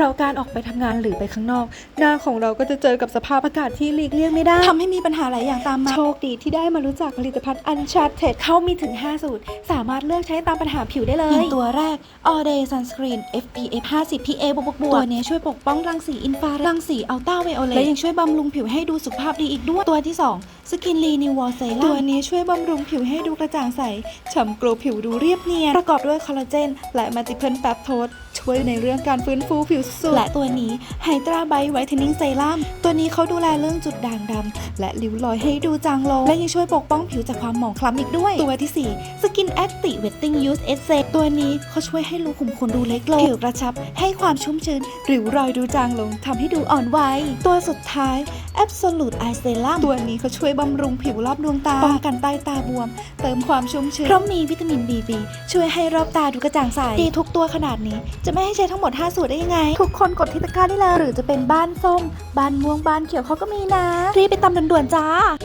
ราะการออกไปทำงานหรือไปข้างนอก หน้าของเราก็จะเจอกับสภาพอากาศที่หลีกเลี่ยงไม่ได้ทำให้มีปัญหาหลายอย่างตามมา โชคดีที่ได้มารู้จักผลิตภัณฑ์ Uncharted เขามีถึง 5 สูตร สามารถเลือกใช้ตามปัญหาผิวได้เลอยย่างตัวแรก All Day Sunscreen SPF 50 PA บวกบวกตัวนี้ช่วยปกป้องรังสีอินฟราเรดรังสีอัลตราไวโอเลตและยังช่วยบำรุงผิวให้ดูสุขภาพดีอีกด้วยตัวที่ 2 Skin Renewal Serum ตัวนี้ช่วยบำรุงผิวให้ดูกระจ่างใส ฉ่ำโกลว์ผิวดูเรียบเนียน ประกอบด้วยคอลลาเจน และมัลติเพลแปปโทสช่วยในเรื่องการฟื้นฟูผิวสุดและตัวนี้ Hydra Bite Whitening Serum ตัวนี้เขาดูแลเรื่องจุดด่างดำและริ้วรอยให้ดูจางลง และยังช่วยปกป้องผิวจากความหมองคล้ำอีกด้วย ตัวที่ 4 Skin Active Wetting Use Essence ตัวนี้เขาช่วยให้รูขุมขนดูเล็กลงผิวกระชับ ให้ความชุ่มชื้นริ้วรอยดูจางลงทำให้ดูอ่อนวัย ตัวสุดท้าย Absolute Eye Serum ตัวนี้เขาช่วยบำรุงผิวรอบดวงตาป้องกันใต้ตาบวม เติมความชุ่มชื้นเพราะมีวิตามิน BB ช่วยให้รอบตาดูกระจ่างใสดีทุกตัวขนาดนี้ จะไม่ให้ใช้ทั้งหมด 5 สูตรได้ยังไง ทุกคนกดที่ตะกร้าได้เลยหรือจะเป็นบ้านส้มบ้านม่วงบ้านเขียวเขาก็มีนะรีบไปตำด่วนๆจ้า